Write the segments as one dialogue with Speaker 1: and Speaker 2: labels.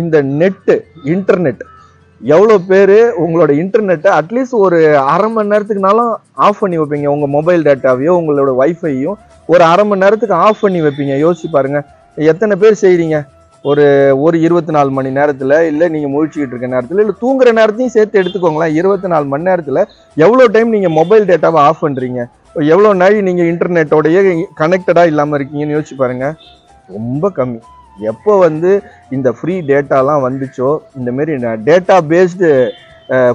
Speaker 1: இந்த net internet எவ்வளோ பேர் உங்களோட இன்டர்நெட்டை அட்லீஸ்ட் ஒரு அரை மணி நேரத்துக்குனாலும் ஆஃப் பண்ணி வைப்பீங்க. உங்கள் மொபைல் டேட்டாவையோ உங்களோட வைஃபையும் ஒரு அரை மணி நேரத்துக்கு ஆஃப் பண்ணி வைப்பீங்க. யோசிச்சு பாருங்க. எத்தனை பேர் செய்கிறீங்க ஒரு ஒரு இருபத்தி நாலு மணி நேரத்தில் இல்லை நீங்கள் முழிச்சிக்கிட்டு இருக்க நேரத்தில் இல்லை தூங்குற நேரத்தையும் சேர்த்து எடுத்துக்கோங்களேன். இருபத்தி நாலு மணி நேரத்தில் எவ்வளோ டைம் நீங்கள் மொபைல் டேட்டாவை ஆஃப் பண்ணுறீங்க எவ்வளோ நாள் நீங்கள் இன்டர்நெட்டோடய கனெக்டடாக இல்லாமல் இருக்கீங்கன்னு யோசிச்சு பாருங்கள் ரொம்ப கம்மி. எப்போ வந்து இந்த ஃப்ரீ டேட்டாலாம் வந்துச்சோ இந்தமாரி டேட்டா பேஸ்டு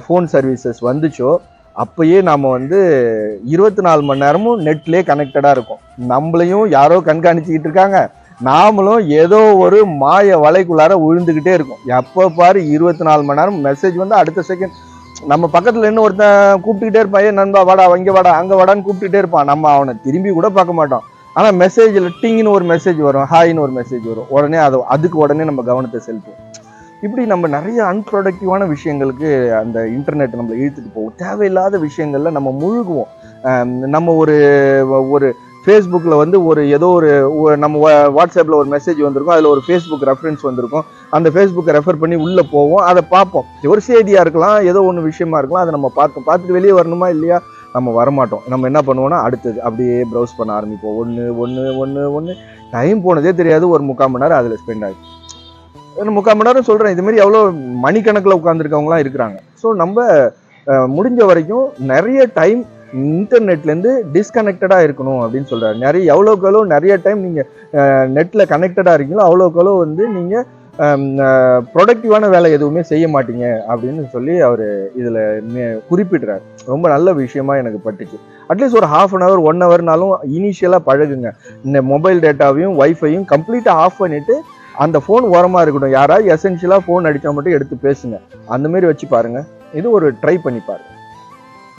Speaker 1: ஃபோன் சர்வீசஸ் வந்துச்சோ அப்பயே நாம் வந்து இருபத்தி நாலு மணி நேரமும் நெட்லேயே கனெக்டடாக இருக்கும். நம்மளையும் யாரோ கண்காணிச்சிக்கிட்டு இருக்காங்க. நாமளும் ஏதோ ஒரு மாய வலைக்குள்ளார விழுந்துக்கிட்டே இருக்கும். எப்போ பாரு இருபத்தி நாலு மணி நேரம் மெசேஜ் வந்து அடுத்த செகண்ட் நம்ம பக்கத்தில் இன்னும் ஒருத்தன் கூப்பிட்டுக்கிட்டே இருப்பான். ஏன் நண்பா வாடா இங்கே வாடா அங்கே வாடான்னு கூப்பிட்டுட்டே இருப்பான். நம்ம அவனை திரும்பி கூட பார்க்க மாட்டோம். ஆனால் மெசேஜில் டிங்னு ஒரு மெசேஜ் வரும் ஹாய்னு ஒரு மெசேஜ் வரும். உடனே அது அதுக்கு உடனே நம்ம கவனத்தை செலுத்துவோம். இப்படி நம்ம நிறைய அன்ப்ரொடக்டிவான விஷயங்களுக்கு அந்த இன்டர்நெட் நம்மளை இழுத்துட்டு போவோம் தேவையில்லாத விஷயங்களில் நம்ம முழுகுவோம். நம்ம ஒரு ஒரு ஃபேஸ்புக்கில் வந்து ஒரு ஏதோ ஒரு நம்ம வாட்ஸ்அப்பில் ஒரு மெசேஜ் வந்திருக்கும் அதில் ஒரு ஃபேஸ்புக் ரெஃபரன்ஸ் வந்திருக்கும். அந்த ஃபேஸ்புக்கை ரெஃபர் பண்ணி உள்ளே போவோம் அதை பார்ப்போம். ஒரு செய்தியாக இருக்கலாம் ஏதோ ஒன்று விஷயமா இருக்கலாம் அதை நம்ம பார்க்க பார்த்துட்டு வெளியே வரணுமா இல்லையா? நம்ம வரமாட்டோம். நம்ம என்ன பண்ணுவோம்னா அடுத்தது அப்படியே ப்ரௌஸ் பண்ண ஆரம்பிப்போம். ஒன்று ஒன்று ஒன்று ஒன்று டைம் போனதே தெரியாது. ஒரு முக்கால் மணி நேரம் அதில் ஸ்பெண்ட் ஆகுது ஒரு முக்கால் மணி நேரம் சொல்கிறேன் இதுமாரி எவ்வளோ மணிக்கணக்கில் உட்காந்துருக்கவங்களாம் இருக்கிறாங்க. ஸோ நம்ம முடிஞ்ச வரைக்கும் நிறைய டைம் இன்டர்நெட்லேருந்து டிஸ்கனெக்டடாக இருக்கணும் அப்படின்னு சொல்கிறாரு நிறைய எவ்வளோக்கு எவ்வளோ நிறைய டைம் நீங்கள் நெட்டில் கனெக்டடாக இருக்கீங்களோ அவ்வளோக்கு எவ்வளோ வந்து நீங்கள் ப்ரொடக்டிவான வேலை எதுவுமே செய்ய மாட்டீங்க அப்படின்னு சொல்லி அவர் இதில் குறிப்பிடுறாரு. ரொம்ப நல்ல விஷயமா எனக்கு பட்டுச்சு. அட்லீஸ்ட் ஒரு ஹாஃப் அன் ஹவர் ஒன் ஹவர்னாலும் இனிஷியலாக பழகுங்க. இந்த மொபைல் டேட்டாவையும் ஒய்ஃபையும் கம்ப்ளீட்டாக ஆஃப் பண்ணிவிட்டு அந்த ஃபோன் ஓரமாக இருக்கட்டும். யாராவது எசென்ஷியலாக ஃபோன் அடித்தா மட்டும் எடுத்து பேசுங்க. அந்தமாரி வச்சு பாருங்கள் இது ஒரு ட்ரை பண்ணி பாருங்கள்